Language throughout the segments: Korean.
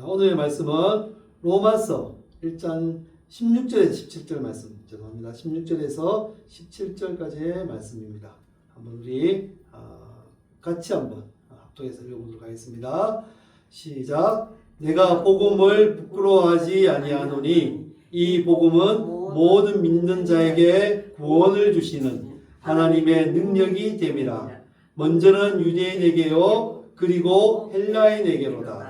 자, 오늘의 말씀은 로마서 1장 16절에서 17절 말씀. 죄송합니다. 16절에서 17절까지의 말씀입니다. 한번 우리 어, 같이 한번 합독해서 읽어보도록 하겠습니다. 시작. 내가 복음을 부끄러워하지 아니하노니 이 복음은 모든 믿는 자에게 구원을 주시는 하나님의 능력이 됨이라. 먼저는 유대인에게요 그리고 헬라인에게로다.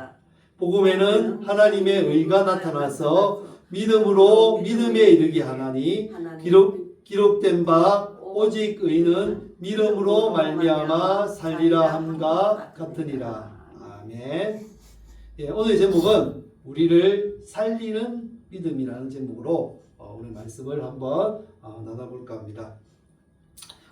복음에는 하나님의 의가 나타나서 믿음으로 믿음에 이르게 하나니 기록 기록된 바 오직 의는 믿음으로 말미암아 살리라 함과 같으니라. 아멘. 예, 오늘 제목은 우리를 살리는 믿음이라는 제목으로 어, 오늘 말씀을 한번 어, 나눠볼까 합니다.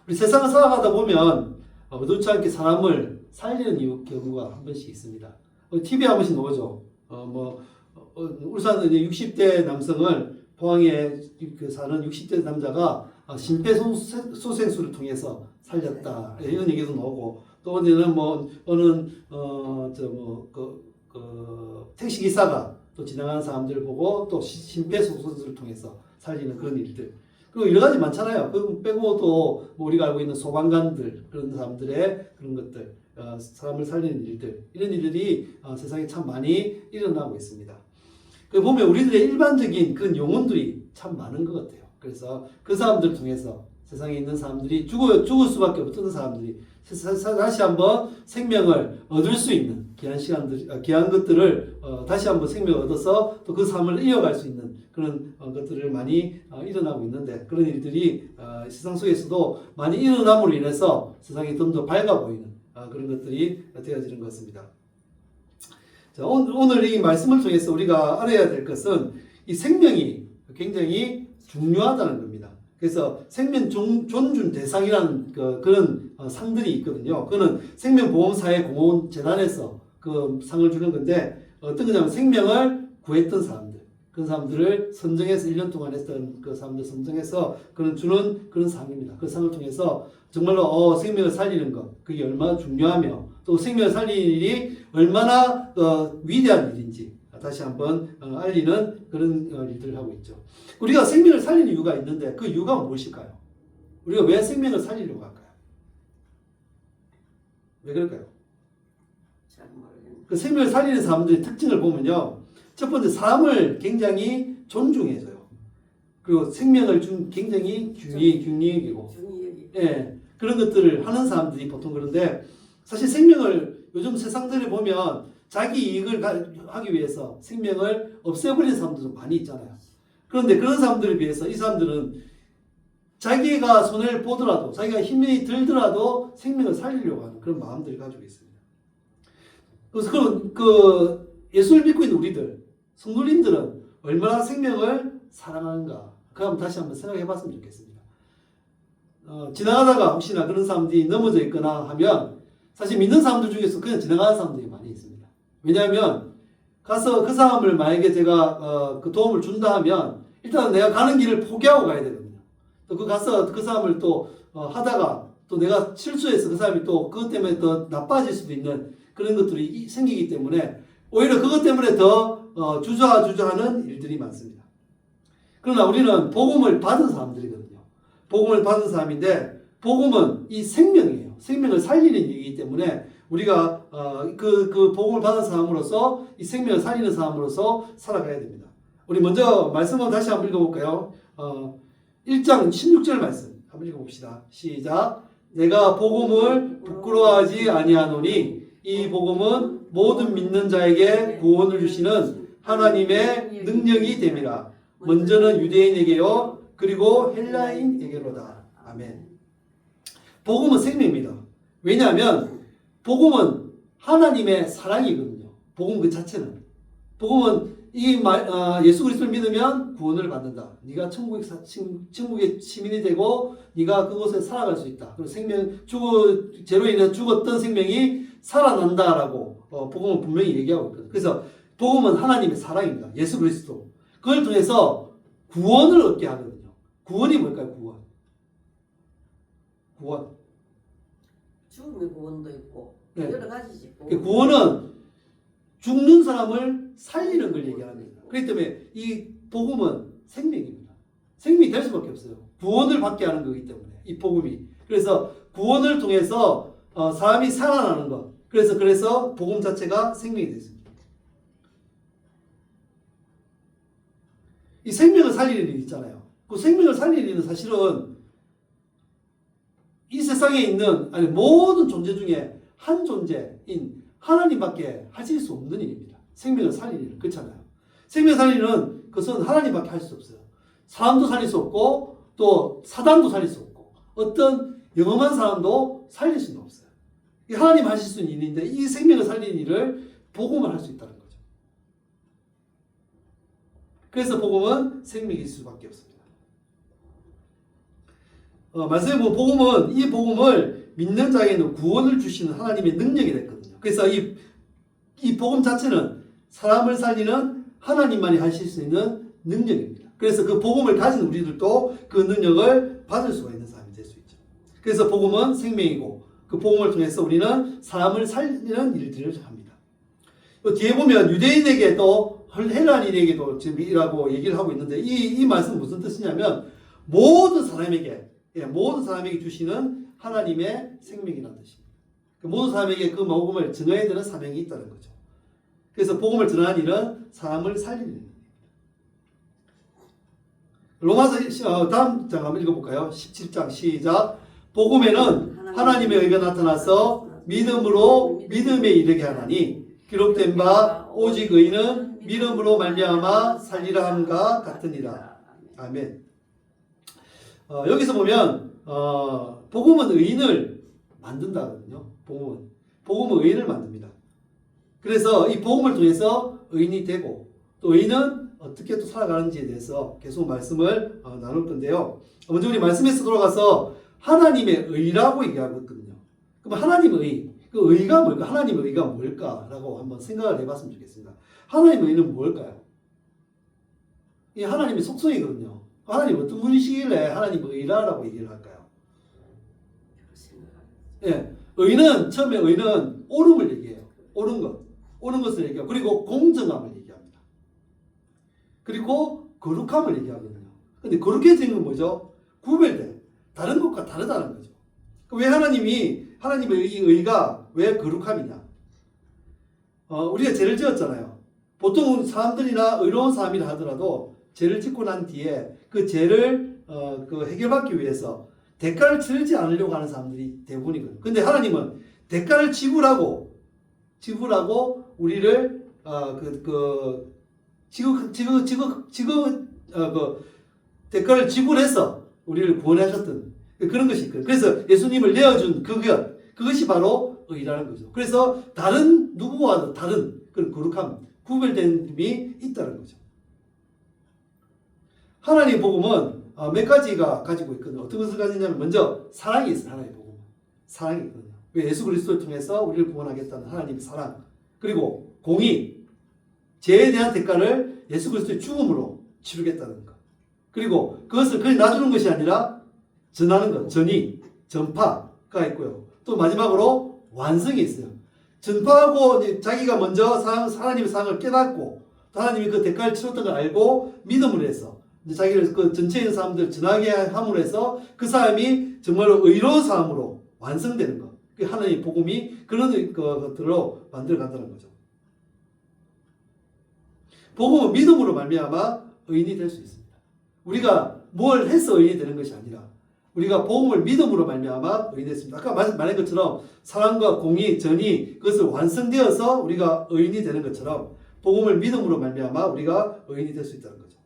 우리 세상을 살아가다 보면 어, 의도치 않게 사람을 살리는 경우가 한 번씩 있습니다. 어, 한 번씩 나오죠. 어, 뭐 어, 어, 울산 이제 60대 남성을 포항에 그 사는 60대 남자가 어, 심폐소생술을 통해서 살렸다. 이런 얘기도 나오고 또 어디는 뭐 어느 어 저 뭐 그 그 택시 기사가 또 지나가는 사람들을 보고 또 시- 심폐소생술을 통해서 살리는 그런 일들 그리고 여러 가지 많잖아요. 그 빼고도 뭐 우리가 알고 있는 소방관들 그런 사람들의 그런 것들 어, 사람을 살리는 일들 이런 일들이 어, 세상에 참 많이 일어나고 있습니다. 그 보면 우리들의 일반적인 그런 용언들이 참 많은 것 같아요. 그래서 그 사람들 통해서 세상에 있는 사람들이 죽어 죽을 수밖에 없던 사람들이 다시 한번 생명을 얻을 수 있는 귀한 시간들, 어, 귀한 것들을 어, 다시 한번 생명을 얻어서 또 그 삶을 이어갈 수 있는 그런 어, 것들을 많이 어, 일어나고 있는데 그런 일들이 어, 세상 속에서도 많이 일어남으로 인해서 세상이 좀 더 밝아 보이는 어, 그런 것들이 되어지는 것 같습니다. 자, 오늘, 오늘 이 말씀을 통해서 우리가 알아야 될 것은 이 생명이 굉장히 중요하다는 겁니다. 그래서 생명 존- 존중 대상이라는 그, 런 상들이 있거든요. 그거는 생명보험사회공헌재단에서 그 상을 주는 건데 어떤 거냐면 생명을 구했던 사람들. 그런 사람들을 선정해서 1년 동안 했던 그 사람들 선정해서 그런 주는 그런 상입니다. 그 상을 통해서 정말로 어, 생명을 살리는 것 그게 얼마나 중요하며 또 생명을 살리는 일이 얼마나 어, 위대한 일인지 다시 한번 어, 알리는 그런 어, 일들을 하고 있죠. 우리가 생명을 살리는 이유가 있는데 그 이유가 무엇일까요? 우리가 왜 생명을 살리려고 할까요? 왜 그럴까요? 그 생명을 살리는 사람들의 특징을 보면요. 첫 번째 사람을 굉장히 존중해줘요. 그리고 생명을 준 굉장히 중요 중요하고 중이 예, 그런 것들을 하는 사람들이 보통 그런데 사실 생명을 요즘 세상들을 보면 자기 이익을 가- 하기 위해서 생명을 없애버리는 사람들도 많이 있잖아요. 그런데 그런 사람들에 비해서 이 사람들은 자기가 손해를 보더라도 자기가 힘이 들더라도 생명을 살리려고 하는 그런 마음들을 가지고 있습니다. 그래서 그, 그 예수를 믿고 있는 우리들, 성도님들은 얼마나 생명을 사랑하는가. 그 한번 다시 한번 생각해 봤으면 좋겠습니다. 어, 지나가다가 혹시나 그런 사람들이 넘어져 있거나 하면 사실 믿는 사람들 중에서 그냥 지나가는 사람들이 많이 있습니다. 왜냐하면 가서 그 사람을 만약에 제가 어, 그 도움을 준다 하면 일단 내가 가는 길을 포기하고 가야 되거든요. 또 그 가서 그 사람을 또 어, 하다가 또 내가 실수해서 그 사람이 또 그것 때문에 더 나빠질 수도 있는 그런 것들이 이- 생기기 때문에 오히려 그것 때문에 더 어, 주저주저하는 일들이 많습니다. 그러나 우리는 복음을 받은 사람들이거든요. 복음을 받은 사람인데 복음은 이 생명이에요. 생명을 살리는 일이기 때문에 우리가 어, 그, 그 복음을 받은 사람으로서 이 생명을 살리는 사람으로서 살아가야 됩니다. 우리 먼저 말씀을 다시 한번 읽어볼까요? 어, 1장 16절 말씀 한번 읽어봅시다. 시작. 내가 복음을 부끄러워하지 아니하노니 이 복음은 모든 믿는 자에게 구원을 주시는 하나님의 능력이 됨이라. 먼저는 유대인에게요 그리고 헬라인에게로다. 아멘. 복음은 생명입니다. 왜냐하면 복음은 하나님의 사랑이거든요. 복음 그 자체는. 복음은 이 말, 아, 예수 그리스도를 믿으면 구원을 받는다. 네가 천국의 사- 친- 천국의 시민이 되고 네가 그곳에 살아갈 수 있다. 그리고 생명 죽어 죄로 인해 죽었던 생명이 살아난다라고 어, 복음은 분명히 얘기하고 있거든요. 그래서 복음은 하나님의 사랑입니다. 예수 그리스도. 그걸 통해서 구원을 얻게 하거든요. 구원이 뭘까요? 구원. 구원. 죽음의 구원도 있고 네. 여러 가지지. 그 구원은 죽는 사람을 살리는 걸 얘기합니다. 그렇기 때문에 이 복음은 생명입니다. 생명이 될 수밖에 없어요. 구원을 받게 하는 거기 때문에 이 복음이. 그래서 구원을 통해서 어, 사람이 살아나는 것. 그래서 그래서 복음 자체가 생명이 됐습니다. 이 생명을 살리는 일 있잖아요. 그 생명을 살리는 일은 사실은 이 세상에 있는 아니 모든 존재 중에 한 존재인 하나님밖에 하실 수 없는 일입니다. 생명을 살리는 일 그렇잖아요. 생명 살리는 것은 하나님밖에 할 수 없어요. 사람도 살릴 수 없고 또 사단도 살릴 수 없고 어떤 영험한 사람도 살릴 수는 없어요. 이 하나님 하실 수 있는 일인데 이 생명을 살리는 일을 복음을 할 수 있다는 거죠. 그래서 복음은 생명일 수밖에 없습니다. 어, 말씀해 보면 복음은 이 복음을 믿는 자에게는 구원을 주시는 하나님의 능력이 됐거든요. 그래서 이, 이 복음 자체는 사람을 살리는 하나님만이 하실 수 있는 능력입니다. 그래서 그 복음을 가진 우리들도 그 능력을 받을 수가 있죠. 그래서 복음은 생명이고 그 복음을 통해서 우리는 사람을 살리는 일들을 합니다. 또 뒤에 보면 유대인에게도 헬라인에게도 지금 이라고 얘기를 하고 있는데 이, 이 말씀 무슨 뜻이냐면 모든 사람에게 예, 모든 사람에게 주시는 하나님의 생명이라는 뜻입니다. 그 모든 사람에게 그 복음을 전해야 되는 사명이 있다는 거죠. 그래서 복음을 전하는 일은 사람을 살리는 일입니다. 로마서 시- 어, 다음 장 한번 읽어볼까요? 17장 시작. 복음에는 하나님의 의가 나타나서 믿음으로 믿음에 이르게 하나니 기록된 바 오직 의는 믿음으로 말미암아 살리라 함과 같으니라. 아멘. 어, 여기서 보면 어, 복음은 의인을 만든다거든요. 복음은 복음은 의인을 만듭니다. 그래서 이 복음을 통해서 의인이 되고 또 의인은 어떻게 또 살아가는지에 대해서 계속 말씀을 어, 나눌 건데요. 먼저 우리 말씀에서 돌아가서 하나님의 의라고 얘기하고 있거든요. 그럼 하나님의 의, 그 의가 뭘까? 하나님의 의가 뭘까라고 한번 생각을 해봤으면 좋겠습니다. 하나님의 의는 뭘까요? 이 하나님의 속성이거든요. 하나님 어떤 분이시길래 하나님의 의라라고 얘기를 할까요? 예, 의는 처음에 의는 옳음을 얘기해요. 옳은 것, 옳은 것을 얘기하고 그리고 공정함을 얘기합니다. 그리고 거룩함을 얘기하거든요. 근데 거룩해 진 건 뭐죠? 구별돼. 다른 것과 다르다는 거죠. 왜 하나님이 하나님의 이 의가 왜 거룩함이냐? 어, 우리가 죄를 지었잖아요. 보통 사람들이나 의로운 사람이라 하더라도 죄를 짓고 난 뒤에 그 죄를 어, 그 해결받기 위해서 대가를 치르지 않으려고 하는 사람들이 대부분이거든요. 근데 하나님은 대가를 지불하고 지불하고 우리를 어 그 그 지급 지급 지급 지급 어그 대가를 지불해서 우리를 구원하셨던 그런 것이 있거든요. 그래서 예수님을 내어준 그것 그것이 바로 의라는 거죠. 그래서 다른 누구와도 다른 그런 거룩함 구별됨이 있다는 거죠. 하나님 복음은 어, 몇 가지가 가지고 있거든요. 어떤 것을 가지냐면 먼저 사랑이 있어요. 하나님 복음. 사랑이 있거든요. 왜 예수 그리스도를 통해서 우리를 구원하겠다는 하나님의 사랑. 그리고 공의. 죄에 대한 대가를 예수 그리스도의 죽음으로 치르겠다는 것. 그리고 그것을 그냥 놔두는 것이 아니라 전하는 것. 전이, 전파가 있고요. 또 마지막으로 완성이 있어요. 전파하고 자기가 먼저 사- 하나님의 사랑을 깨닫고 또 하나님이 그 대가를 치렀던 걸 알고 믿음을 해서 자기를 그 있는 사람들 전하게 함으로 해서 그 사람이 정말로 의로운 사람으로 완성되는 것. 그 하나님의 복음이 그런 그 것들로 만들어 간다는 거죠. 복음은 믿음으로 말미암아 의인이 될 수 있습니다. 우리가 뭘 해서 의인이 되는 것이 아니라 우리가 복음을 믿음으로 말미암아 의인이 됐습니다. 아까 말- 말한 것처럼 사랑과 공의, 전이 그것을 완성되어서 우리가 의인이 되는 것처럼 복음을 믿음으로 말미암아 우리가 의인이 될 수 있다는 거죠.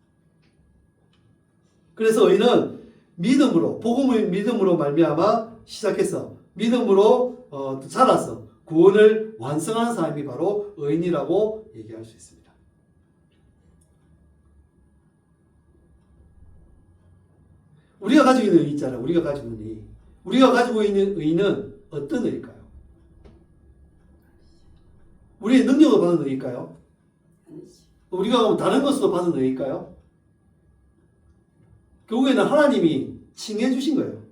그래서 의인은 믿음으로 복음의 믿음으로 말미암아 시작해서 믿음으로 어, 또 자라서 구원을 완성하는 사람이 바로 의인이라고 얘기할 수 있습니다. 우리가 가지고 있는 의 있잖아요. 우리가 가지고 있는 의. 우리가 가지고 있는 의는 어떤 의일까요? 우리의 능력으로 받은 의일까요? 우리가 다른 것으로 받은 의일까요? 결국에는 하나님이 칭해 주신 거예요.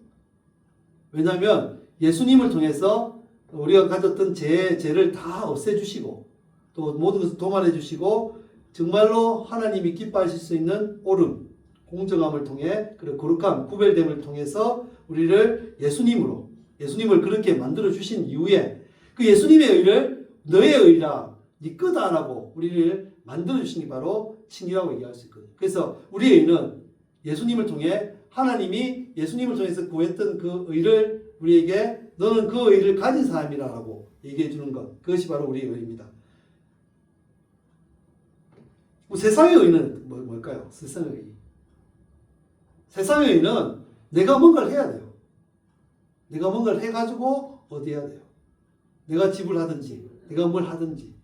왜냐하면 예수님을 통해서 우리가 가졌던 죄, 죄를 다 없애주시고 또 모든 것을 도만해 주시고 정말로 하나님이 기뻐하실 수 있는 옳음, 공정함을 통해 그리고 거룩함, 구별됨을 통해서 우리를 예수님으로 예수님을 그렇게 만들어 주신 이후에 그 예수님의 의를 너의 의라 네 거다 안 하고 우리를 만들어 주신 게 바로 칭이라고 얘기할 수 있거든요. 그래서 우리의 의는 예수님을 통해 하나님이 예수님을 통해서 구했던 그 의를 우리에게 너는 그 의를 가진 사람이라고 얘기해 주는 것 그것이 바로 우리의 의입니다. 뭐 세상의 의는 뭐- 뭘까요? 세상의 의. 세상의 의는 내가 뭔가를 해야 돼요. 내가 뭔가를 해가지고 얻어야 돼요. 내가 집을 하든지, 내가 뭘 하든지.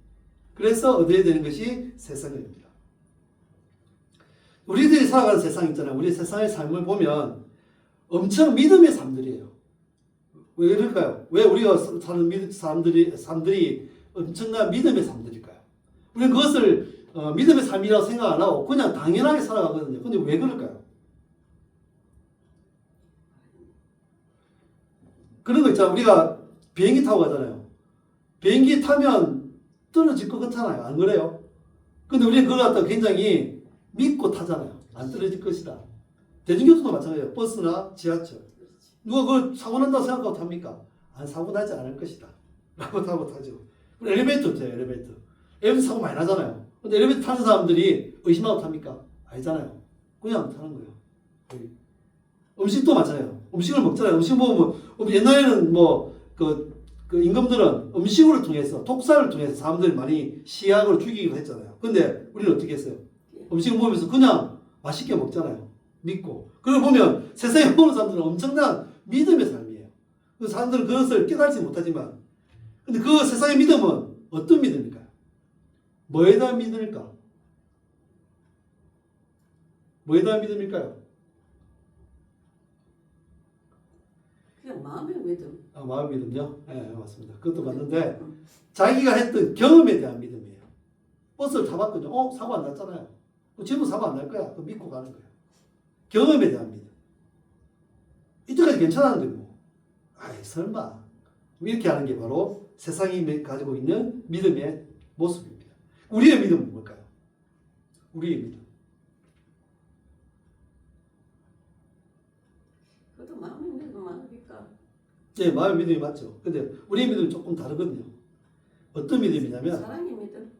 그래서 얻어야 되는 것이 세상의 의입니다. 우리들이 살아가는 세상 있잖아요. 우리 세상의 삶을 보면 엄청 믿음의 삶들이에요. 왜 그럴까요? 왜 우리가 사는 믿- 사람들이, 사람들이 엄청난 믿음의 삶들일까요? 우리는 그것을 어, 믿음의 삶이라고 생각 안 하고 그냥 당연하게 살아가거든요. 근데 왜 그럴까요? 그런 거 있잖아요. 우리가 비행기 타고 가잖아요. 비행기 타면 떨어질 것 같잖아요. 안 그래요? 근데 우리는 그걸 갖다가 굉장히 믿고 타잖아요. 안 떨어질 것이다. 대중교통도 마찬가지예요. 버스나 지하철. 누가 그걸 사고 난다고 생각하고 탑니까? 안 사고 나지 않을 것이다. 라고 타고 타죠. 엘리베이터 있어요. 엘리베이터. 엘리베이터 사고 많이 나잖아요. 근데 엘리베이터 타는 사람들이 의심하고 탑니까? 아니잖아요. 그냥 타는 거예요. 음식도 마찬가지예요. 음식을 먹잖아요. 음식 먹으면 음, 옛날에는 뭐그 그 임금들은 음식을 통해서 독사를 통해서 사람들이 많이 시약을 죽이기도 했잖아요. 근데 우리는 어떻게 했어요? 음식을 먹으면서 그냥 맛있게 먹잖아요. 믿고. 그걸 보면 세상에 보는 사람들은 엄청난 믿음의 삶이에요. 그 사람들은 그것을 깨달지 못하지만 근데 그 세상의 믿음은 어떤 믿음일까요? 뭐에 대한 믿음일까? 뭐에 대한 믿음일까요? 마음의 믿음. 아, 마음 믿음요? 네, 맞습니다. 그것도 맞는데 자기가 했던 경험에 대한 믿음이에요. 버스를 타봤거든요. 어, 사고 안 났잖아요. 그 지금 사고 안 날 거야. 그 믿고 가는 거예요. 경험에 대한 믿음. 이때까지 괜찮았는데 뭐. 아이, 설마. 뭐 이렇게 하는 게 바로 세상이 가지고 있는 믿음의 모습입니다. 우리의 믿음은 뭘까요? 우리의 믿음. 그것도 마음의 믿음 아닙니까? 예, 마음의 믿음이 맞죠. 근데 우리의 믿음은 조금 다르거든요. 어떤 믿음이냐면 사랑의 믿음.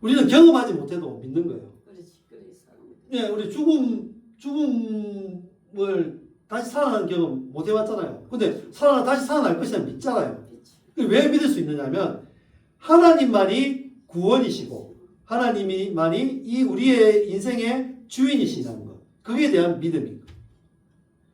우리는 경험하지 못해도 믿는 거예요. 그렇지, 그래 사랑 믿음. 예, 우리 죽음, 죽음을 다시 살아나는 경험 못 해봤잖아요. 근데 살아나, 다시 살아날 것이라 믿잖아요. 왜 믿을 수 있느냐면, 하나님만이 구원이시고, 하나님이만이 이 우리의 인생의 주인이시라는 것. 그에 대한 믿음인 거.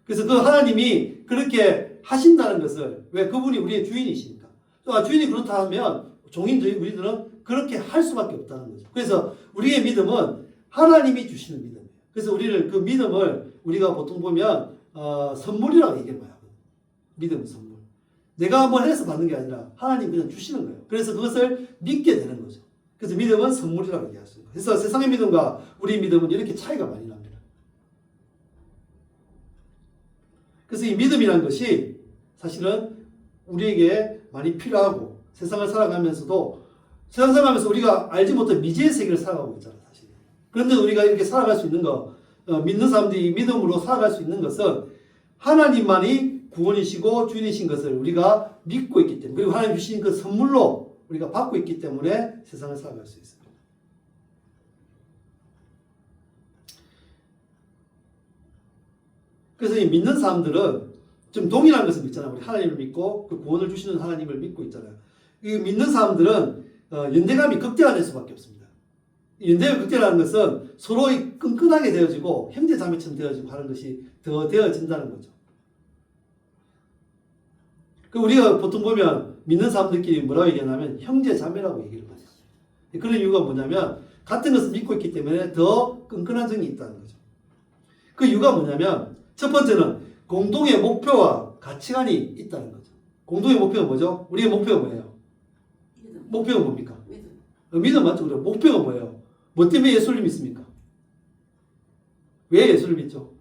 그래서 그 하나님이 그렇게 하신다는 것을, 왜 그분이 우리의 주인이시니까. 또 아, 주인이 그렇다 하면, 종인들이 우리들은 그렇게 할 수밖에 없다는 거죠. 그래서 우리의 믿음은 하나님이 주시는 믿음이에요. 그래서 우리를 그 믿음을 우리가 보통 보면 어, 선물이라고 하거든요. 믿음 선물. 내가 뭘 해서 받는 게 아니라 하나님 그냥 주시는 거예요. 그래서 그것을 믿게 되는 거죠. 그래서 믿음은 선물이라고 있어요. 그래서 세상의 믿음과 우리 믿음은 이렇게 차이가 많이 납니다. 그래서 이 믿음이라는 것이 사실은 우리에게 많이 필요하고 세상을 살아가면서도 세상 살아가면서 우리가 알지 못한 미지의 세계를 살아가고 있잖아요, 사실. 그런데 우리가 이렇게 살아갈 수 있는 거, 어, 믿는 사람들이 믿음으로 살아갈 수 있는 것은 하나님만이 구원이시고 주인이신 것을 우리가 믿고 있기 때문에, 그리고 하나님 주신 그 선물로 우리가 받고 있기 때문에 세상을 살아갈 수 있습니다. 그래서 이 믿는 사람들은 좀 동일한 것을 믿잖아요. 우리 하나님을 믿고 그 구원을 주시는 하나님을 믿고 있잖아요. 이 믿는 사람들은 어, 연대감이 극대화될 수밖에 없습니다. 이 연대가 극대화라는 것은 서로 끈끈하게 되어지고 형제 자매처럼 되어지고 하는 것이 더 되어진다는 거죠. 그 우리가 보통 보면 믿는 사람들끼리 뭐라고 얘기하냐면 형제 자매라고 얘기를 합니다. 그런 이유가 뭐냐면 같은 것을 믿고 있기 때문에 더 끈끈한 정이 있다는 거죠. 그 이유가 뭐냐면 첫 번째는 공동의 목표와 가치관이 있다는 거죠. 공동의 목표가 뭐죠? 우리의 목표가 뭐예요? 믿음. 목표가 뭡니까? 믿음. 어, 믿음 맞죠? 그래. 목표가 뭐예요? 뭐 때문에 예수를 믿습니까? 왜 예수를 믿죠?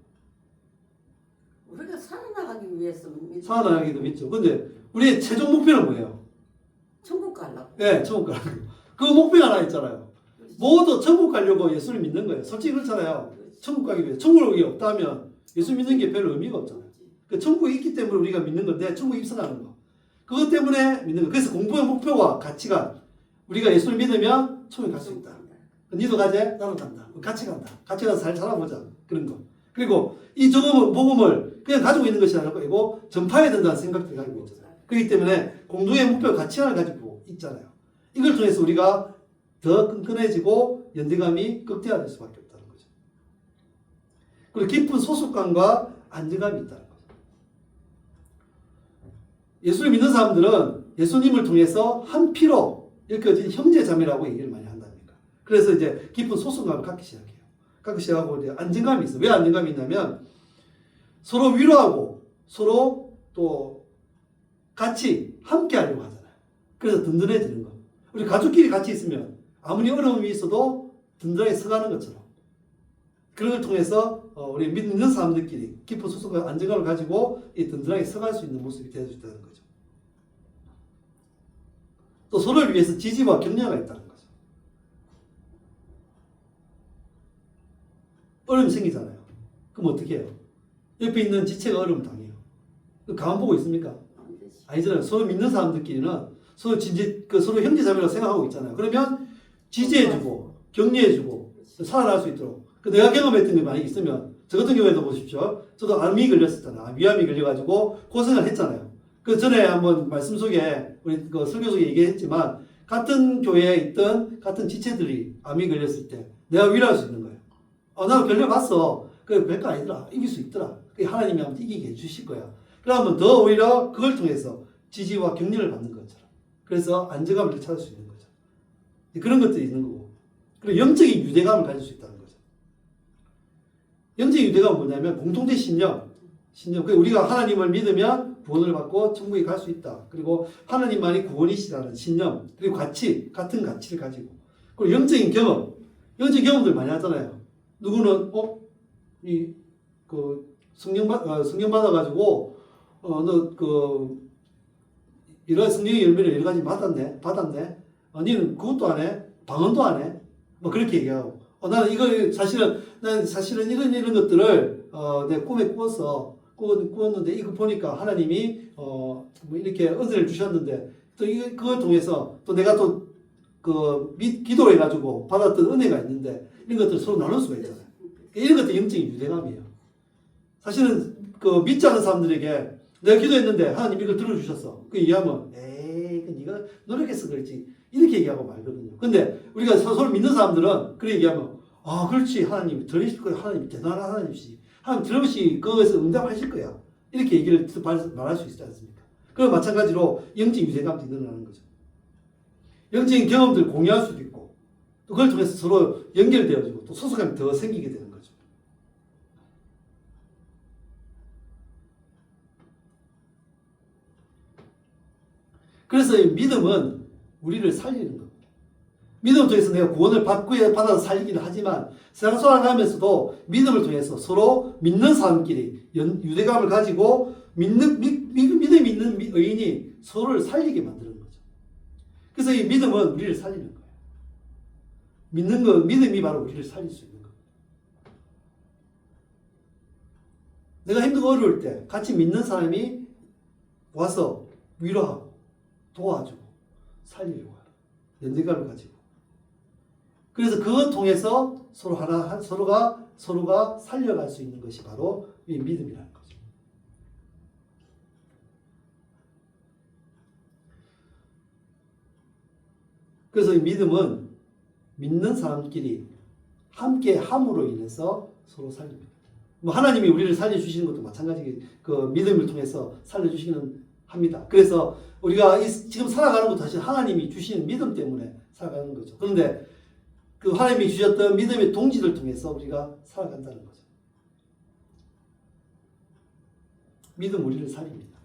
우리가 살아나가기 위해서 믿음. 살아나가기도 믿죠. 근데 우리의 최종 목표는 뭐예요? 천국 가려고. 예, 천국 거. 그 목표가 하나 있잖아요. 모두 천국 가려고 예수를 믿는 거예요. 솔직히 그렇잖아요. 천국 가기 위해 천국이 없다면 예수 믿는 게 별 의미가 없잖아요. 그 천국이 있기 때문에 우리가 믿는 건데 천국 입성하는 거. 그것 때문에 믿는 거. 그래서 공부의 목표와 가치관. 우리가 예수를 믿으면 천국 갈수 있다. 니도 가재? 나도 간다. 같이 간다. 같이 가서 잘 살아보자. 그런 거. 그리고 이 적음 복음을 그냥 가지고 있는 것이 아니고 전파해야 된다는 생각들을 가지고 있잖아요. 그렇기 때문에 공동의 목표 가치관을 가지고 있잖아요. 이걸 통해서 우리가 더 끈끈해지고 연대감이 극대화될 수밖에 거죠. 그리고 깊은 소속감과 안정감이 있다는 거죠. 예수를 믿는 사람들은 예수님을 통해서 한 피로 엮여진 형제 자매라고 얘기를 많이 한답니다. 그래서 이제 깊은 소속감을 갖기 시작해요. 갖기 시작하고 이제 안정감이 있어. 왜 안정감이 있냐면 서로 위로하고 서로 또 같이 함께 하려고 하잖아요. 그래서 든든해지는 거. 우리 가족끼리 같이 있으면 아무리 어려움이 있어도 든든하게 서가는 것처럼 그런 걸 통해서 어, 우리 믿는 사람들끼리 깊은 소속과 안정감을 가지고 이 든든하게 서갈 수 있는 모습이 되어있다는 거죠. 또 서로를 위해서 지지와 격려가 있다는 거죠. 어려움이 생기잖아요. 그럼 어떻게 해요? 옆에 있는 지체가 어려움 당해요. 그 가만 보고 있습니까? 아니잖아요. 서로 믿는 사람들끼리는 서로 진지, 그 서로 형제자매라고 생각하고 있잖아요. 그러면 지지해주고 격려해주고 살아날 수 있도록. 그 내가 경험했던 게 만약 있으면 저 같은 경우에도 보십시오. 저도 암이 걸렸었잖아요. 위암이 걸려가지고 고생을 했잖아요. 그 전에 한번 말씀 속에 우리 그 설교 속에 얘기했지만 같은 교회에 있던 같은 지체들이 암이 걸렸을 때 내가 위로할 수 있는 거예요. 어, 나도 걸려봤어. 그 별거 아니더라. 이길 수 있더라. 그 하나님이 아무튼 이기게 해주실 거야. 그러면 더 오히려 그걸 통해서 지지와 격려를 받는 것처럼. 그래서 안정감을 찾을 수 있는 거죠. 그런 것들이 있는 거고. 그리고 영적인 유대감을 가질 수 있다는. 영적인 유대감은 뭐냐면 공통된 신념. 신념. 그 우리가 하나님을 믿으면 구원을 받고 천국에 갈 수 있다. 그리고 하나님만이 구원이시라는 신념. 그리고 가치, 같은 가치를 가지고. 그리고 영적인 경험. 영적인 경험들 많이 하잖아요. 누구는, 어? 이, 그, 성령 받, 어, 성령 받아 가지고, 어, 너, 그, 이런 성령의 열매를 여러 가지 받았네, 받았네. 어, 니는 그것도 안 해? 방언도 안 해? 뭐 그렇게 얘기하고. 어, 나는 이거 사실은, 난 사실은 이런 이런 것들을, 어, 내 꿈에 꾸었어. 꾸었, 꾸었는데 이거 보니까 하나님이, 어, 뭐 이렇게 은혜를 주셨는데, 또 이거, 그걸 통해서 또 내가 또, 그, 믿, 기도해가지고 받았던 은혜가 있는데, 이런 것들 서로 나눌 수가 있잖아요. 이런 것도 영적인 유대감이에요. 사실은 그 믿지 않는 사람들에게 내가 기도했는데 하나님 이걸 들어주셨어. 그 얘기하면 에이 그 네가 노력해서 그렇지 이렇게 얘기하고 말거든요. 근데 우리가 서로 믿는 사람들은 그렇게 얘기하면 아 그렇지 하나님 들으실 거야 하나님 대단한 하나님이시 하나님 들으시 그것을 응답하실 거야 이렇게 얘기를 말- 말할 수 있지 않습니까? 그럼 마찬가지로 영적 유대감도 일어나는 거죠. 영적인 경험들 공유할 수도 있고 또 그걸 통해서 서로 연결되어지고 또 소속감이 더 생기게 되는 거죠. 그래서 이 믿음은 우리를 살리는 겁니다. 믿음을 통해서 내가 구원을 받고 받아서 살리기는 하지만 세상 살아가면서도 믿음을 통해서 서로 믿는 사람끼리 연- 유대감을 가지고 믿는 믿, 믿, 믿음이 있는 미- 의인이 서로를 살리게 만드는 거죠. 그래서 이 믿음은 우리를 살리는 거예요. 믿는 거 믿음이 바로 우리를 살릴 수 있는 겁니다. 내가 힘들고 어려울 때 같이 믿는 사람이 와서 위로하고 도와주고 살리려고 연대감을 가지고 그래서 그것 통해서 서로 하나 한- 서로가 서로가 살려갈 수 있는 것이 바로 이 믿음이라는 거죠. 그래서 이 믿음은 믿는 사람끼리 함께 함으로 인해서 서로 살립니다. 뭐 하나님이 우리를 살려주시는 것도 마찬가지 그 믿음을 통해서 살려주시는 합니다. 그래서 우리가 이 지금 살아가는 것도 사실 하나님이 주시는 믿음 때문에 살아가는 거죠. 그런데 그 하나님이 주셨던 믿음의 동지를 통해서 우리가 살아간다는 거죠. 믿음 우리를 살립니다.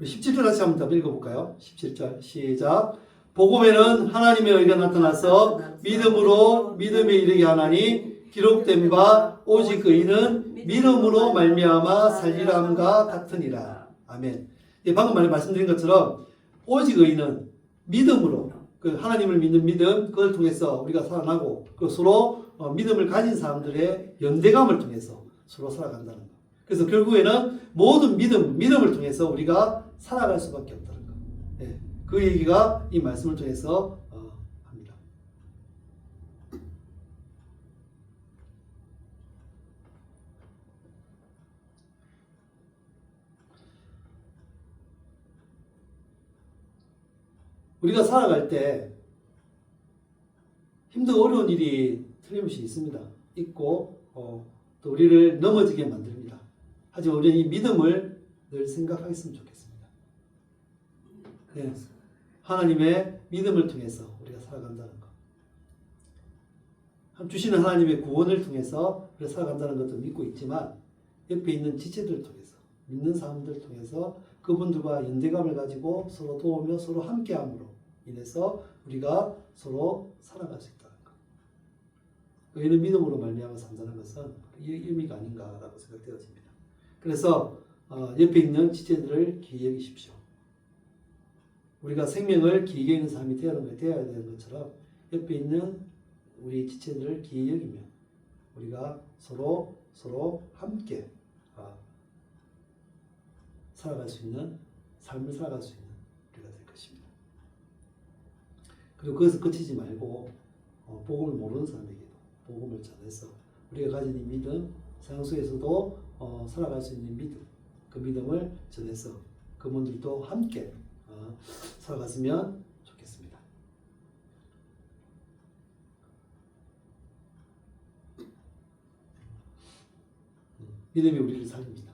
우리 17절 다시 한번 더 읽어볼까요? 17절 시작. 복음에는 하나님의 의가 나타나서 믿음으로 믿음에 이르게 하나니 기록된 바 오직 의는 믿음으로 말미암아 살리람과 같으니라. 아멘. 예, 방금 말- 말씀드린 것처럼 오직 의는 믿음으로 그 하나님을 믿는 믿음 그걸 통해서 우리가 살아나고 그 서로 어, 믿음을 가진 사람들의 연대감을 통해서 서로 살아간다는 거. 그래서 결국에는 모든 믿음 믿음을 통해서 우리가 살아갈 수밖에 없다는 거. 예, 그 얘기가 이 말씀을 통해서 어, 합니다. 우리가 살아갈 때 힘들고 어려운 일이 틀림없이 있습니다. 있고 어, 또 우리를 넘어지게 만듭니다. 하지만 우리는 이 믿음을 늘 생각하겠으면 좋겠습니다. 네. 하나님의 믿음을 통해서 우리가 살아간다는 것. 한 주시는 하나님의 구원을 통해서 우리가 살아간다는 것도 믿고 있지만 옆에 있는 지체들을 통해서 믿는 사람들을 통해서 그분들과 연대감을 가지고 서로 도우며 서로 함께함으로 인해서 우리가 서로 살아갈 수 있다는 것. 의는 믿음으로 말미암아 산다는 것은 이 의미가 아닌가라고 생각되어집니다. 그래서 어, 옆에 있는 지체들을 귀히 여기십시오. 우리가 생명을 길게 있는 사람이 되어야 되는, 것처럼 옆에 있는 우리 지체들을 귀히 여기면 우리가 서로 서로 함께 아, 살아갈 수 있는 삶을 살아갈 수 있는 우리가 될 것입니다. 그리고 거기서 그치지 말고 어, 복음을 모르는 사람에게도 복음을 전해서 우리가 가진 이 믿음 세상 속에서도 어, 살아갈 수 있는 믿음 그 믿음을 전해서 그분들도 함께 어, 살아갔으면 좋겠습니다. 음, 믿음이 우리를 살립니다.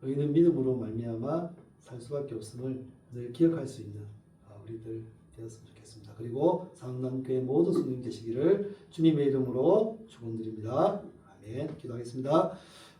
의는 믿음으로 말미암아 살 수밖에 없음을 늘 기억할 수 있는 아, 우리들 되었으면 좋겠습니다. 그리고 상남교회 모든 성령 되시기를 주님의 이름으로 축원드립니다. 아멘. 기도하겠습니다.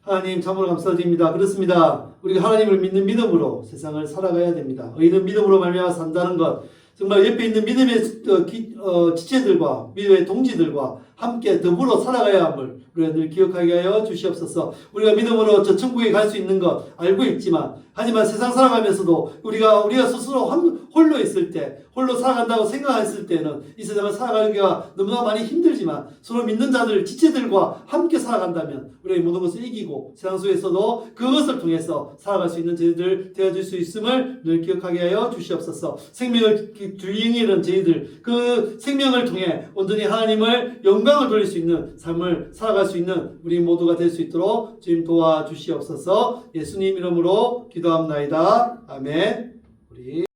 하나님 참으로 감사드립니다. 그렇습니다. 우리가 하나님을 믿는 믿음으로 세상을 살아가야 됩니다. 의는 믿음으로 말미암아 산다는 것. 정말 옆에 있는 믿음의 어, 기- 어, 지체들과 믿음의 동지들과 함께 더불어 살아가야 함을 우리가 늘 기억하게 하여 주시옵소서. 우리가 믿음으로 저 천국에 갈 수 있는 것 알고 있지만 하지만 세상 살아가면서도 우리가 우리가 스스로 한- 홀로 있을 때 홀로 살아간다고 생각했을 때는 이 세상을 살아가기가 너무나 많이 힘들지만 서로 믿는 자들 지체들과 함께 살아간다면 우리가 이 모든 것을 이기고 세상 속에서도 그것을 통해서 살아갈 수 있는 저희들 되어줄 수 있음을 늘 기억하게 하여 주시옵소서. 생명을 주인이는 저희들 그 생명을 통해 온전히 하나님을 영광을 돌릴 수 있는 삶을 살아갈 수 있는 우리 모두가 될 수 있도록 주님 도와주시옵소서. 예수님 이름으로 기도합나이다. 아멘. 우리